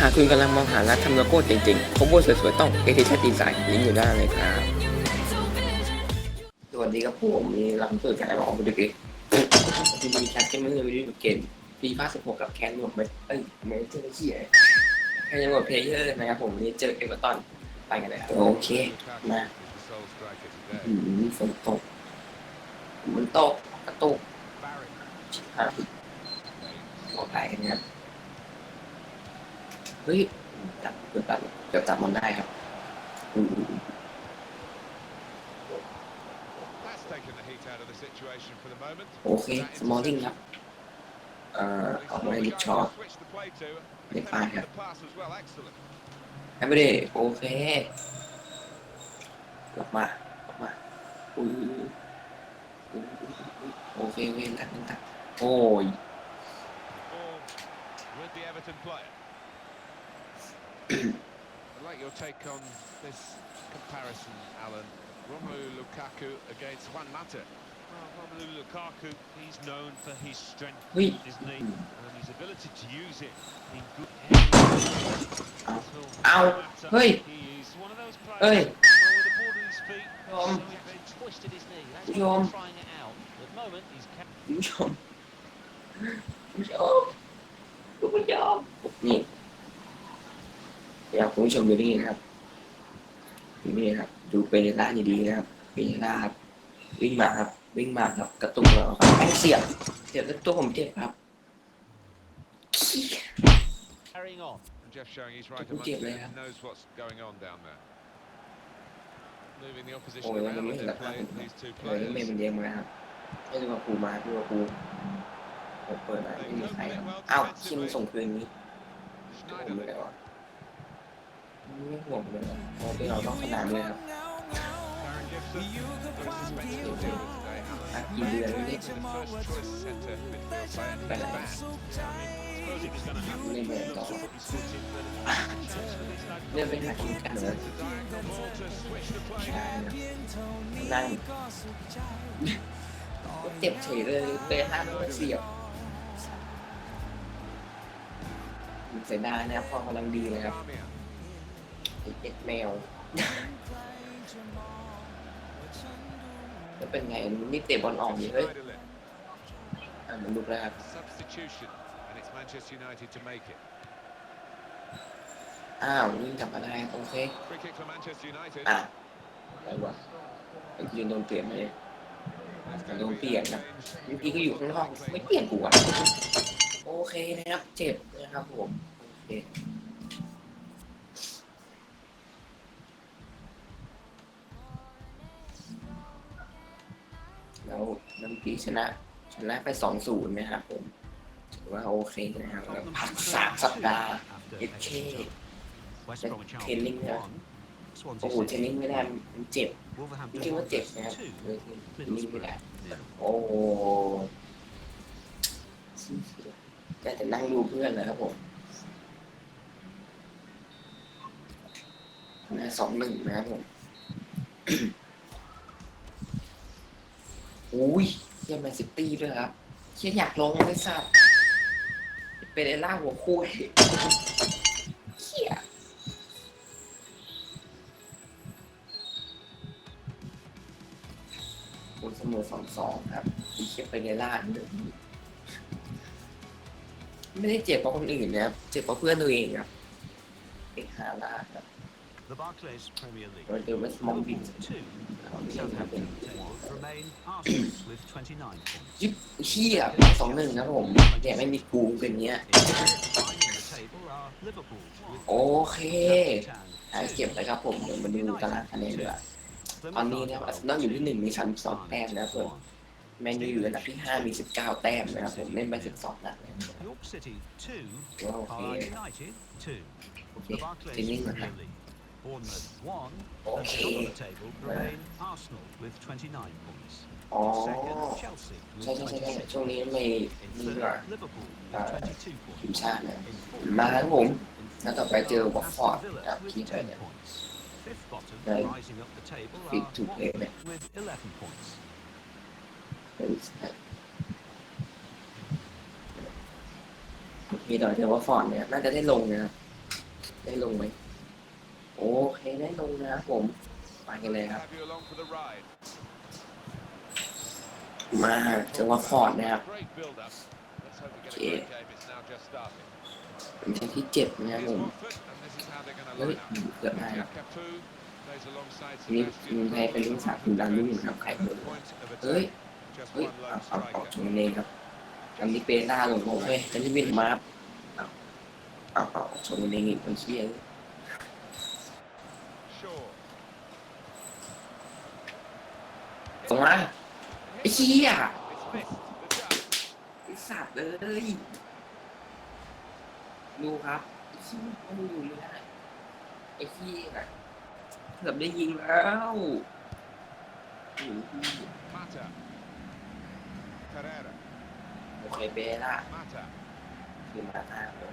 หากคุณกำลังมองหาร้านทำโลโก้เจ๋งๆคอมโบสวยๆต้องเอทิชัดดีไซน์ลิงก์อยู่ด้านเลยครับ สวัสดีครับผมมีรับสื่อการบอกบุตรเกที่มีแคสเกมเมอร์วิดีโอเกมฟีฟ่า16 กับแคนรวมไปเอ้ยไม่เจอเหี้ยแคนรวมดเพลเยอร์นะครับผมนนี้เจอเอเวอร์ตันไปกันเลยครับโอเค มาอืมฝนตกมันตกกระตุกชิบหายออกไปกันนะครับ เฮ้ยจับเกือบจับเกือบจับมันได้ครับอืมโอเคสมอลลิงครับเอ่อออกมาให้ลิชชอร์เด็กป้ายครับแอปเดย์โอเคกลับมากลับมาอุ้ยอุ้ยอุ้ยอุ้ยโอเคเว้ยตัดตัดโอ้ย with the Everton player. I'd like your take on this comparison, Alan. Romelu Lukaku against Juan Mata. Well, Romelu Lukaku, he's known for his strength, เฮ้ย isn't he? And his ability to use it in good เอาเฮ้ย He is one of those เอ้ย players well, with the ball at his feet. ผู้ชมคุณผู้ชมคุณผู้ชมนี่อยากคุณผู้ชมดูนี่นะครับดูนี่นะครับ ดูเปเรล่าดีๆนะครับเปเรล่าครับวิ่งมาครับ วิ่งมาครับ กระตุกแล้วครับแม่งเสียบเสียบแล้วตัวผมเจ็บครับ carrying on. And Jeff showing he's right Cũng amongst chịu it đây hả? and knows what's going on down there. Moving the opposition Ôi, nó around mới to là play thằng- these two เออแล้วเมย์ players. มันเลี้ยงมาครับให้ดูว่าครูมาดูว่าครูผมเปิดมาไม่มีใครครับอ้าวคิมส่งคืนนี้ผมไม่ Schneider. ได้วะ ไม่ห่วงเลยเพราะเราต้องสนามเลยครับกี่เดือนนี้ไปไหนไม่เหมือนต่อเรื่องไปหากินกันเลยนั่งเจ็บเฉยเลยเตะห้าแล้วเสียบเสียดายนะครับพอกำลังดีเลยครับ เจ็ดแมว แล้วเป็นไงนี่เตะบอลออกอยู่เฮ้ย Schneiderlin. อะมันลุกแล้วครับ Substitution. And it's Manchester United to make it. อ้าววิ่งกลับมาได้โอเค Free kick for Manchester United. อะอะไรวะไอ้ยืนโดนเปลี่ยนไหม That's โด going น to เป be ลี่ยนครับเมื่อกี้ก็อยู่ข้างนอกไม่เปลี่ยนกูอะโอเคนะครับ เจ็บนะครับผมโอเค น้ำปีชนะ ชนะไปสองศูนย์นะครับผมถือว่าโอเคนะครับแล้วพักสามสัปดาห์เอ็ดเค West Then Bromwich training Albion now. 1, Swansea โอ้โหเทนนิ City, งไม่ได้มันเจ็บจริงๆว่าเจ็บนะครับเออเทนนิ่งไม่ได้โอ้โหแต่จะนั่งดูเพื่อนเลยครับผมนะสองหนึ่งนะครับผม อุ้ย เยี่ยมแมนซิตี้ด้วยครับเชี่ยอยากลงเลยสัตว์เป็นไอ้ล่าหัวคุยเชี่ยคนเสมอสองสองครับอีเชี่ยเป็นไอ้ล่าหนึ่งไม่ได้เจ็บเพราะคนอื่นนะครับเจ็บเพราะเพื่อนตัวเองครับเอกหาล่าครับ The Barclays Premier League. โดยเดวิสมองบิน Liverpool 2, เอาเรื่องครับเป็น Southampton 1, remain Arsenal with 29 points. ยิบเชี่ยสองหนึ่งครับผมเนี่ยไม่มีกูเป็นเนี้ย In Lining the table are Liverpool with โอเค Southampton หายเก็บเลยครับผมเดี๋ยวมาดูตารางคะแนนดีกว่าตอนนี้นะครับอาร์เซนอลอยู่ที่หนึ่งมีสามสองแต้มนะครับผมแมนยูอยู่อันดับที่ห้ามีสิบเก้าแต้มนะครับผมเล่นไปสิบสองนัดเลย York City 2, ก็โอเค Carlisle United 2. โอเค The เท Barclays นนิงนะครับ Premier League. Bournemouth 1, and Okay. top of the table remain Arsenal with 29 points. อ๋อ Second, Chelsea ใช่ with ใช่ใช่ใช่ 26. ช่วงนี้ไม่ In มี third, หรอ Liverpool Ah. with 22ทีม points. ชาตินะ In fourth, มาครับผม in แล้วต่อไปเจอ fifth, วอตฟอร์ด Aston Villa ครับ with ที่เธอ10เนี่ย points. Fifth bottom, Right. rising up the table, Fit are to play, Watford mate. with 11 points. มีต่อเจอวอตฟอร์ดเนี่ย น่าจะได้ลงนะครับได้ลงไหม โอเคได้ลงนะครับผมไปกันเลยครับ Have you along for the ride? มาจังหวะฟอร์ดนะครับ Great build-up. Let's hope we get a Yeah. great game. It's now just starting. เป็นเทนที่เจ็บนะครับ Here's ผม Watford, and this is how they're going to เฮ้ย line up. เกือบได้ครับ Cafu plays alongside นี่ Sebastian ทีมไทยเป็นลูกสาวทีมดังรุ่นครับใคร at เปิ the ด point of เฮ้ย attack. Just เฮ้ย one เอา lone เอาเอา striker. ชมเองครับอันนี้เปด้าลงโอ้ยจะนี่วินมาครับเอาเอาเอาชมเองอีกคนเชี่ย Shaw. ต รงมาไอ้เชี่ยไอ้สัตว์เลยดูครับไอ้ชี่ยมันอยู่ไม่ได้ไอ้เชี่ยเกือบได้ยิงแล้วโอ้โหโอเคเปด้าคือมาตาผม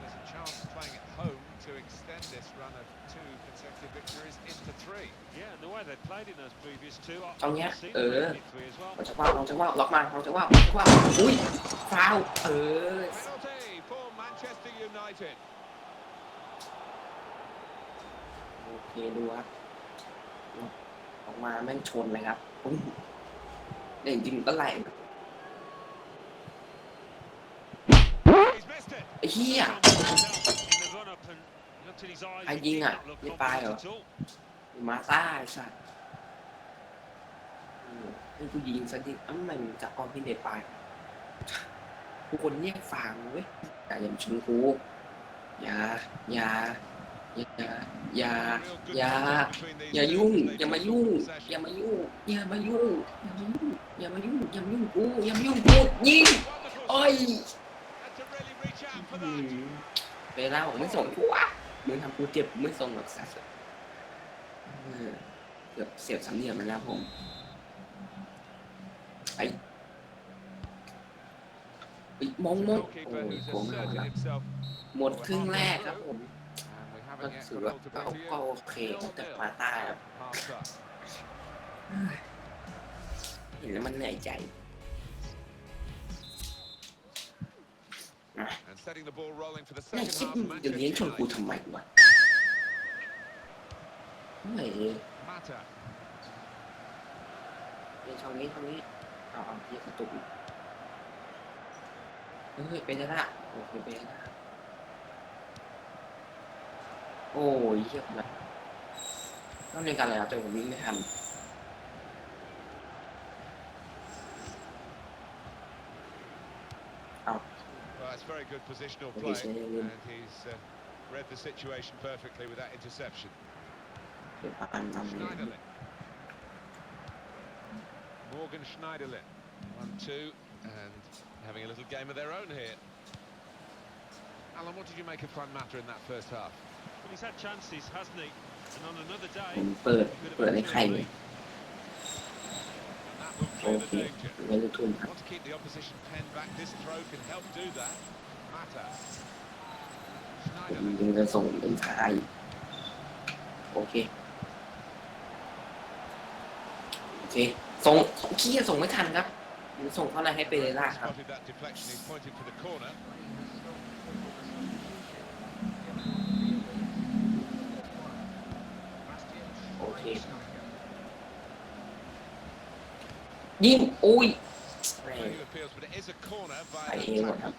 There's a chance playing at home to extend this run of two consecutive victories into three. Yeah, and the way they played in those previous two, I- ตรงเนี้ย I've seen เอ them อ in three as well. เราจะว่าเราจะว่าล็อกมาเราจะว่าเราจะว่าอุ้ยฟาวล์เออ Penalty for Manchester United. โอเคดูครับออกมาแม่งชนเลยครับอุ้ยแต่จริงๆก็ไหล He's missed it. ไอ้เหี้ย From himself in the run-up and looked in his eyes, Ai he Duyên did à? not look Đi bay confident at all. มาต้าไอ้สัตว์อืมให้กูยิงสักทีอ้าวมันจับกองที่เดปายทุกคนเรียกฟังเว้ยอย่าอย่ามาชนกูอย่าอย่าอย่าอย่าอย่ายุ่งอย่ามายุ่ง อย่ามายุ่ง อย่ามายุ่ง อย่ามายุ่ง อย่ามายุ่ง อย่ามายุ่ง กู อย่ามายุ่งกูยิงโอ้ย Had to really reach out for อื that. มเวลาผมไม่ส่งกูวะ มึงทำกูเจ็บกูไม่ส่งหรอกสัสเออเกือบเสียบสามเหลี่ยมไปแล้วผมไอ้ไอมองมองโอ้ยโกงไม่เอา asserted ครับหมดครึ่งแรกครับผมก็ถือว่าก็โอเคแต่มาต้าครับเห็นแล้วมันเหนื่อยใจ setting the ball rolling for the ไอ้ second คิด half. จะเลี้ยงชน Manchester กู United. ทำไมวะไม่ Mata. ในช่องนี้ช่องนี้เอาเอาเยี่ยกระตุกเฮ้ยเป็นแล้วละโอเคเป็นแล้วละโอ้ยเยี่ยมเลยต้องในการอะไรนะแต่ผมวิ่งไม่ทัน Well, it's very good positional Well, play. he's in- And he's uh, read the situation perfectly with that interception. เดี๋ยวปันนำเลย Schneiderlin. Morgan Schneiderlin. One, two, and having a little game of their own here. Alan, what did you make of Juan Mata in that first half? Well, he's had chances, hasn't he? And on another ผ day, มเปิด he could have เปิดให้ had ใคร two or เลย three. And that will โอ clear เค the danger. ไม่ได้ทุ่มครับ Want to keep the opposition pen back. This throw can help do that. ยังจะส่งเป็นท้ายโอเค โอเค ส่งขี้ส่งไม่ทันครับผมส่งเข้าในให้เปเรล่าครับ Spotted that deflection. He's pointed for the corner. โอเคยิงอุ้ยแม่ง Playing appeals, but it is a corner ไป by เองหมดครับ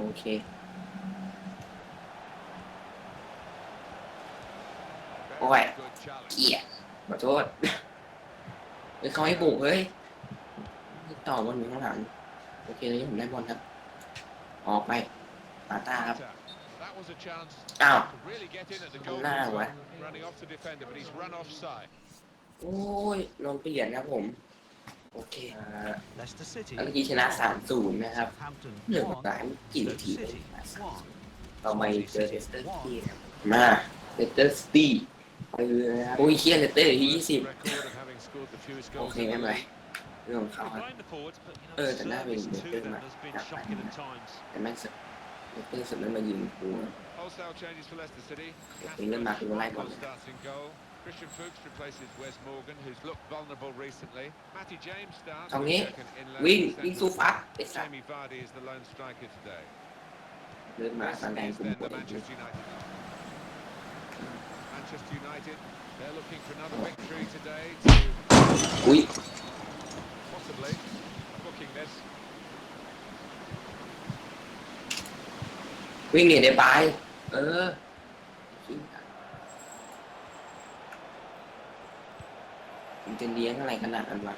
โอเค Very good challenge. เกียขอโทษเฮ้ยเขาให้บุกเฮ้ยต่อบอลอยู่ข้างหลังโอเคเลยผมได้บอลครับ ออกไปมาตาครับ Mata. That was a chance Ow. to really get in at the Không goal. nào control, quá. Running off the defender, but he's run offside. โอ้ยลงเปลี่ยนครับผม โอเคอ่า Leicester City เมื่อกี้ชนะ3-0นะครับ Southampton เหลือ1หลายกี่นาที Stoke เอง City นะ1ต่อไปเจอเลสเตอร์ซีครับมาเลสเตอร์ซีไปเลยนะครับโอ้ยเคียเลสเตอร์ที่20 Record of having scored the fewest โอ goals เค in ไม่ the เป็นไร league. เรื่องของเขา We ครับ blame the forwards, but you know, Ờ, the thật ra service mình- to mình them mà- has been đặt shocking lại at times. แต่แม่งสุดเลสเตอร์สุดนั้นมายิงกูนะ Wholesale changes for Leicester City. Thì nó mặc Casper vô lại bọn Schmeichel này. starts in goal. Christian Fuchs replaces Wes Morgan, who's looked vulnerable recently. Matty James starts. ตรงนี้ second inland วิ่ง centre วิ่งสู้ฟัดไอ้สัส Jamie Vardy is the lone striker today. เดินมา This แสดง is กลุ่ม then ปว the ด Manchester United. Manchester United, they're looking for another victory today to อุ้ย possibly booking this. วิ่งหนีได้ไป เออ มันจะเลี้ยงอะไรขนาดนั้นวะ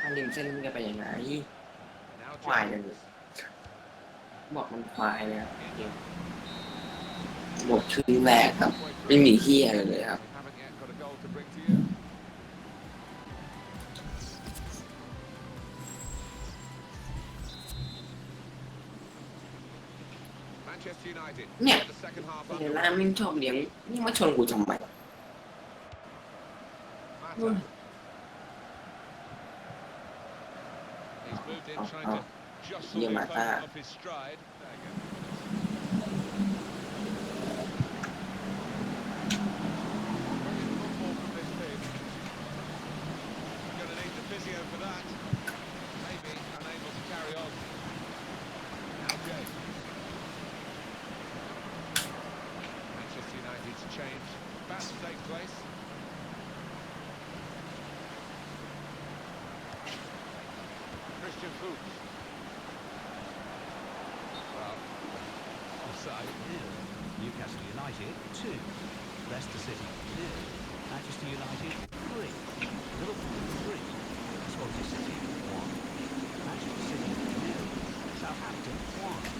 ถ้าริมเส้นมันจะไปยังไง Now ควาย Jones. เลยบอกมันควายเลยครับหมดครึ่งแรกครับ ไม่มีเฮียอะไรเลยครับ We haven't yet got a goal to bring to you. Manchester United. Yeah. get The second half เดี๋ยว underway. น้าไม่ชอบเลี้ยงนี่มาชนกูทำไม oh. off ma stride. Christian Fuchs. Well, offside. Yeah. Newcastle United, two. Leicester City, two. Manchester United, three. Liverpool, three. Swansea City, one. Manchester City, two. Southampton, one.